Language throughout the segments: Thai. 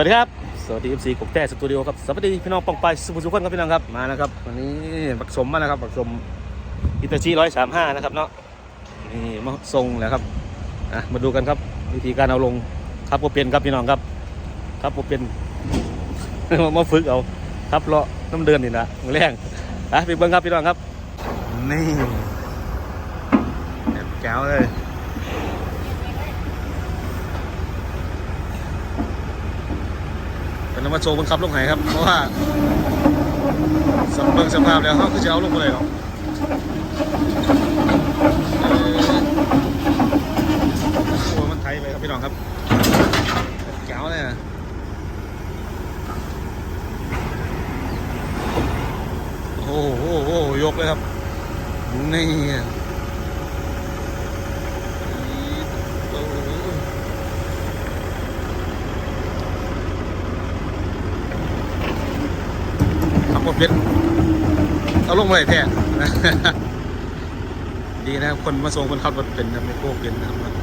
วัสดีครับ สวัสดี FC กบแต้สตูดิโอครับสวัสดีพี่น้องปองไปสุภุสุขคนครับพี่น้องครับมานะครับวันนี้บักสมมาแล้วครับบักสมอิตาชีร้อยสามห้านะครับเนาะนี่มาทรงแล้วครับอะมาดูกันครับวิธีการเอาลงครับโปเป็นครับพี่น้องครับครับโปเป็นมาฝึกเอาครับเลาะน้ำเดินนี่นะมือแรงอะไปเบิ้งครับพี่น้องครับนี่แบบแก้วเลย เป็นน้ำมันโซบังคับลงไหนครับ เพราะว่าสำเบิงสภาพแล้วเขาคือจะเอาลงมาเลยหรอกเอ่อโอ้มันไทยไปครับพี่น้องครับแก้วเลยอะโอ้โหยกเลยครับนี่โอ้โห ขั บรถเป็นเอาลงมาเลยแท้ดีนะคนมาส่งคนขับรถเป็นนะไม่โก้เป็นนะครับ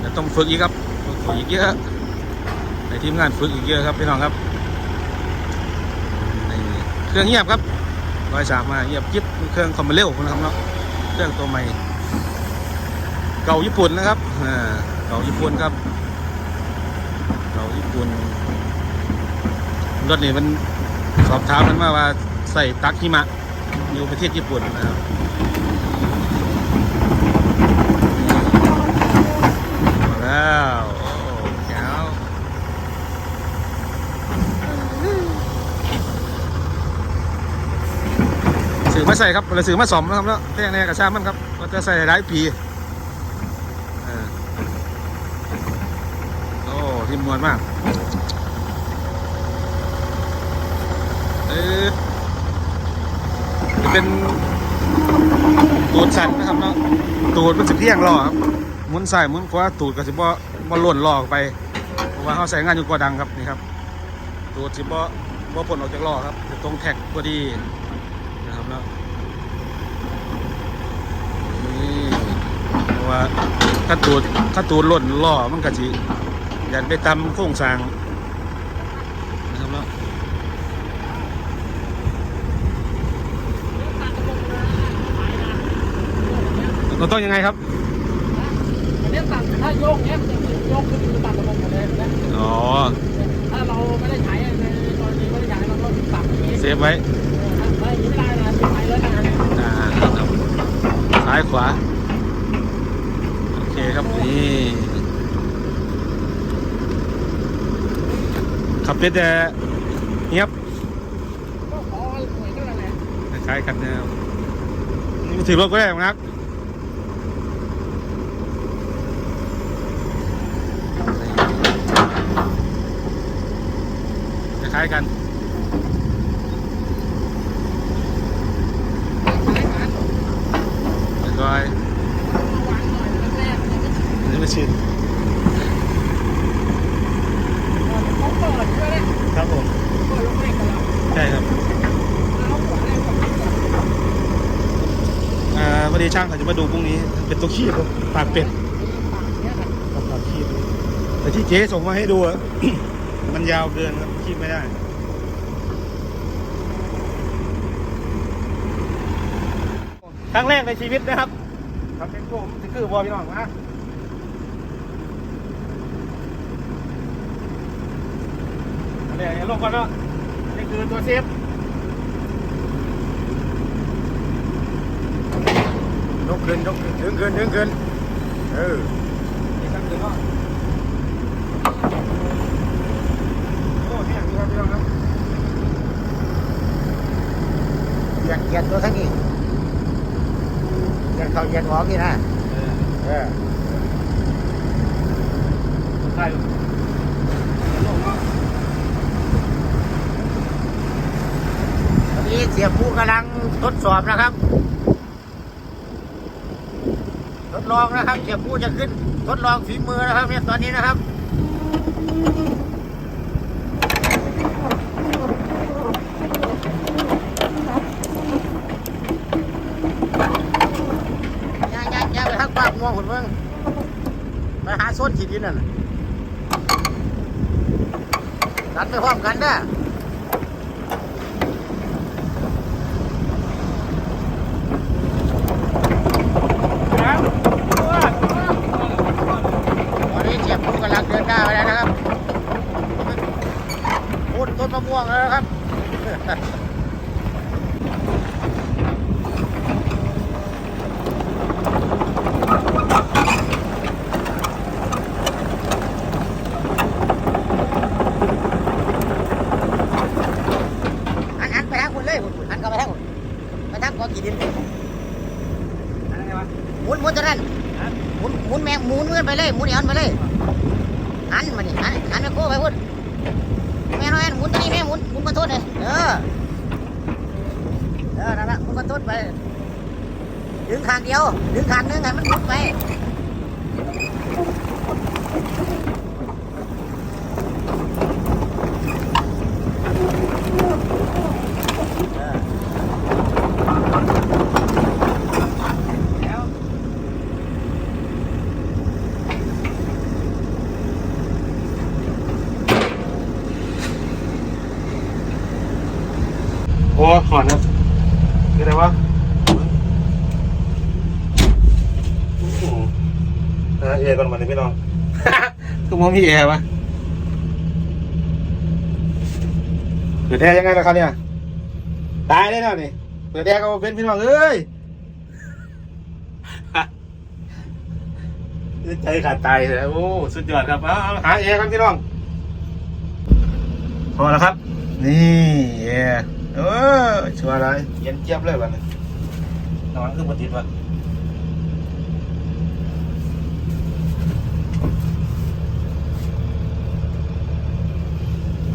แต่ต้องฝึกอีกครับฝึกอีกเยอะในทีมงานฝึกอีกเยอะครับพี่น้องครับเครื่องเงียบครับร้อยสามมาเงียบจิ๊บเครื่องคอมเมเร็วนะครับเนาะเครื่องตัวใหม่ เก่าญี่ปุ่นนะครับอ่าเก่าญี่ปุ่นครับ เก่าญี่ปุ่นรถนี่มัน สอบถามมันมาว่าใส่ตักหิมะอยู่ประเทศญี่ปุ่นนะครับมาแล้วโอ้แก้วสื่อมาใส่ครับเราสื่อมาสอมนะครับแล้วแท่งแน่กระชามันครับก็จะใส่หลายปีโอ้ทิมนวลมาก เออจะ เป็นตูดสันนะครับเนาะตูดมันจะเพียงล้อครับหมุนซ้ายหมุนขวาตูดก็สิบ่บ่หล่นล้อออกไปเพราะว่าเขาใส่งานอยู่กว่าดังครับนี่ครับ ตูดสิบ่บ่ผลออกจากล้อครับจะตรงแท็กพอดีนะครับเนาะนี่เพราะว่าถ้าตูดถ้าตูดหล่นล้อมันก็สิยันไปตำโครงสร้างนะครับเนาะ เราต้องยังไงครับอันนี้ตัดถ้าโยกเนี้ยมันจะโยกขึ้นจะตัดระบบหมดเลยนะอ๋อ ถ้าเราไม่ได้ใช้ในกรณีไม่ได้ใช้เราก็ตัดอย่างนี้เซฟไว้ถ้าอย่างนี้ไม่ได้นะเสียไปเลยนะอันนี้อ่าครับซ้ายขวา โอเคครับนี่ขับเป็นแต่เงียบก็ขอหน่วยนั่นแหละคล้ายๆกันนะครับนี่มาถือรถก็ได้ครับ ล้ายๆกันใช้งานเรียบร้อยวางหน่อยแรกๆมันจะอันนี้ไม่ชินเขาเปิดด้วยนะครับผมเปิดลงเล่นกับเราใช่ครับเอาหัวอะไรกับมันก่อนอ่าวันนี้ช่างเขาจะมาดูพรุ่งนี้ เป็นตัวขี้ครับปากเป็ดปากเนี้ยครับกับปากขี้แต่ที่เจ๊ส่งมาให้ดูอะมันยาวเกินครับ ขี้ไม่ได้ครั้งแรกในชีวิตนะครับครับเป็นผมจะคือบอพี่น้องนะอันนี้ลงก่อนเนาะนี่คือตัวเซฟยกขึ้นยกขึ้นดึงขึ้นดึงขึ้นเออ นี่ครับคือเนาะโอ้เนี่ยนี่ครับพี่น้องครับ เหยียดเหยียดตัวทั้งนี้เห ยียดเขาเหยียดหัวกี่นะเออใช่ลงเนาะตอนนี้เสียผู้กำลังทดสอบนะครับ ทดลองนะครับ เสียผู้จะขึ้นทดลองฝีมือนะครับเนี่ยตอนนี้นะครับย่างย่างย่างไปทักปาก ม่วงคนเมืองไปหาส้นขีดินนั่นดันไปพร้อมกันนะวันนี้เสียบผู้กำลังเดินหน้าแล้วนะครับพูดต้นมะม่วงแล้วนะครับ หันหันไปทางคุณเลยคุณหันเข้าไปทางคุณไปทางกอกี่ดิน หมุนหมุนจะนั่นหมุนหมุนแมงหมุนเงินไปเลยหมุนเอียนไปเลยหันมาดิหันหันไปโก้ไปพุ่นแม่น้อยหมุนตัวนี้แม่หมุนหมุนกระตุ้นเลยเออเออนั่นแหละหมุนกระตุ้นไปดึงขางเดียวดึงขางนึงให้มันหมุนไปเออ โอ้หอนครับคืออะไรวะอื้อหือ เออเอก่อนมาเลยพี่น้อง คือมองมีแอร์วะเปิดแอร์ยังไงล่ะครับเนี่ย ตายได้แล้วนี่ เปิดแอร์ก็บ่เป็นพี่น้องเอ้ยใจขาดตายเลยโอ้ สุดยอดครับเอาเอาหาแอร์กันพี่น้อง พอแล้วครับ นี่แอร์เออชัวร์เลยเย็นเจี๊ยบเลยวันนี้นอนคือปติดวะ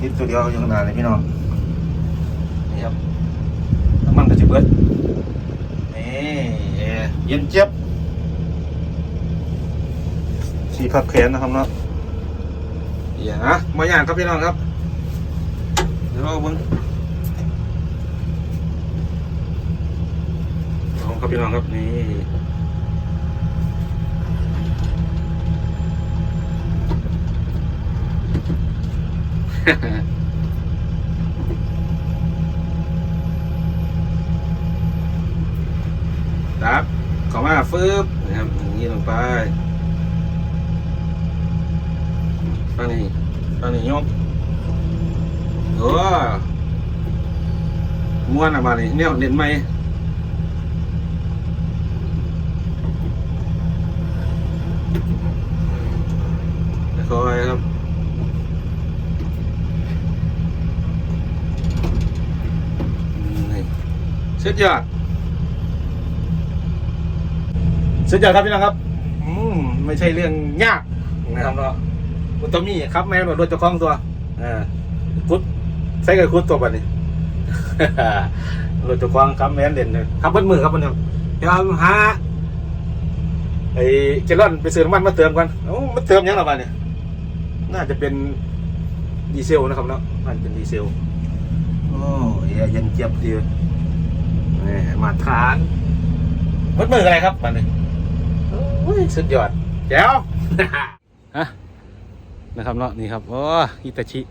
ติดตัวเดียวอยู่ขางหนาดเลยพี่น้องนี่ครับน้ำมันก็จะเบิดนี่แอร์เย็นเจี๊ยบสีพับแขนนะครับเนาะอย่านะมาอย่างครับพี่น้องครับ เดี๋ยวเราเบิ่งลองครับพี่น้องครับนี่ ครับขอมาฟืบนะครับอย่างนี้ลงไปฟังนี่ฟังนี่ยกเออม้วนอะบาดนี้เนี่ยเด่นไหมคอยครับนี่ สุดยอดสุดยอดครับพี่น้องครับ อืมไม่ใช่เรื่องยากนะครับเนาะอุตมีครับแม่รถเจ้าของตัวอ่าคุดใส่กับคุดตัวบัดนี้รถจะควางครับแม่นเด่นเลยครับเบิ้มือครับมันเนี่ยเดี๋ยวเอาหาไอ้เจลอนไปซื้อน้ำมันมาเติมกันโอ้มาเติมยังหรอบ้านเนี่ยน่าจะเป็นดีเซลนะครับเนาะมันเป็นดีเซลโอ้ยเย็นเจี๊ยบดี นี่มาทานเบิ้มืออะไรครับบ้านนี้โอ้ยสุดยอดแจ๋วฮะนะครับเนาะนี่ครับโอ้อิตาชิ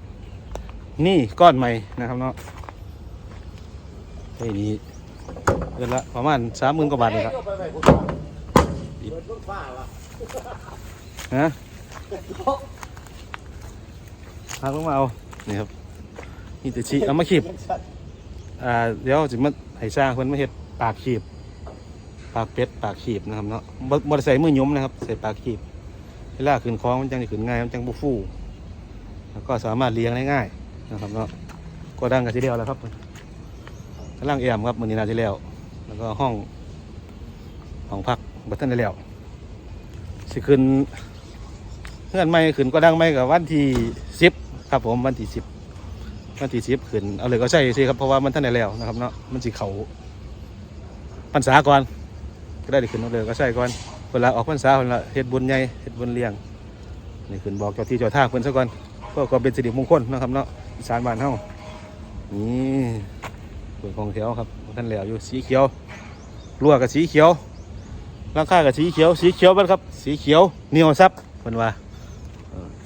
นี่ก้อนใหม่นะครับเนาะไอ้นี่เดือนละประมาณสามหมื่นกว่าบาทเลยครับไปไปคุณเปิดต้นฟ้าวะฮะพาลงมาเอา นี่ครับนี่แต่ชีเอามาขีบอ่าเดี๋ยวจะมา ให้สร้างเพิ่นมาเฮ็ดปากขีบ ปากเป็ดปากขีบนะครับเนาะบ่บ่ได้ใส่มือยุ้มนะครับ ใส่ปากขีบเวลาขึ้นคล้องมันจังจะขึ้นง่ายมันจังบุฟูแล้วก็สามารถเลี้ยงได้ง่ายนะครับเนาะก็ดังกันทีเดียวแล้วครับกำลังแอมครับมือนี้นาทีแล้ว แล้วก็ห้องห้องพักบัตเทิลได้แล้วสิขึ้นเพื่อนไม่ขึ้นก็ดังไม่กับวันที่สิบครับผมวันที่สิบ วันที่สิบขึ้นเอาเลยก็ใช่สิครับเพราะว่ามันท่านได้แล้วนะครับเนาะมันสิเขาพรรษาก่อนก็ได้ขึ้นเอาเลยก็ใช่ก่อนเวลาออกพรรษาเวลาเฮ็ดบุญใหญ่เฮ็ดบุญเลี้ยงนี่ขึ้นบอกเจ้าที่เจ้าทางเพิ่นซะก่อนเพื่อความเป็นสิริมงคลนะครับเนาะอีสานบ้านเฮานี่เปิดของแถวครับท่านแล้วอยู่สีเขียวรั่วกับสีเขียวร่างค่ากับสีเขียว สีเขียวบ้านครับ สีเขียวเหนียวซับเพิ่นว่า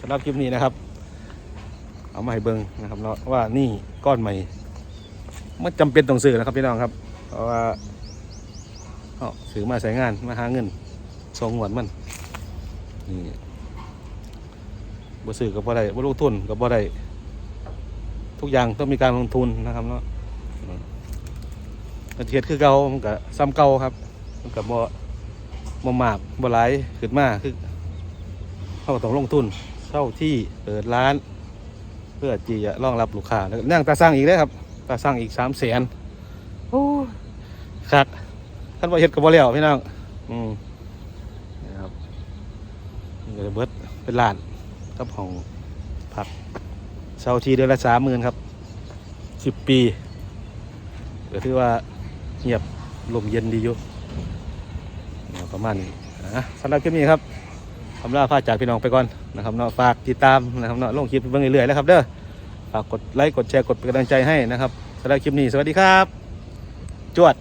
สำหรับคลิปนี้นะครับ เอามาให้เบิ่งนะครับเนาะว่านี่ก้อนใหม่มันจำเป็นต้องซื้อนะครับพี่น้องครับ เพราะว่าเอาซื้อมาใช้งานมาหาเงินสองหวนมันนี่บ่ซื้อกับบ่ได้บ่ลงทุนกับบ่ได้ทุกอย่างต้องมีการลงทุนนะครับเนาะอืมประเทศคือเก่ามันก็ซ้ำเก่าครับมันก็บ่บ่มากบ่หลายขึ้นมาคือเฮาต้องลงทุนเช่าที่เปิดร้าน พื่อที่จะรองรับลูกค้าแล้วนั่งตาสร้างอีกเลยครับตาสร้างอีกสามแสนโอ้ยคักท่านว่าเฮ็ดกับบ่แล้วพี่น้องอืมนะครับนี่ก็เลยเบิดเป็นล้านกับของผักเช่าทีเดือนละสามหมื่นครับสิบปีก็ถือว่าเงียบลมเย็นดีอยู่ประมาณนี้อะสำหรับคลิปนี้ครับ คำลาพาจากพี่น้องไปก่อนนะครับเนาะฝากติดตามนะครับเนาะลงคลิปเบื้องเรื่อยๆแล้วครับเด้อฝากกดไลค์กดแชร์กดเป็นกำลังใจให้นะครับสำหรับคลิปนี้สวัสดีครับ จวด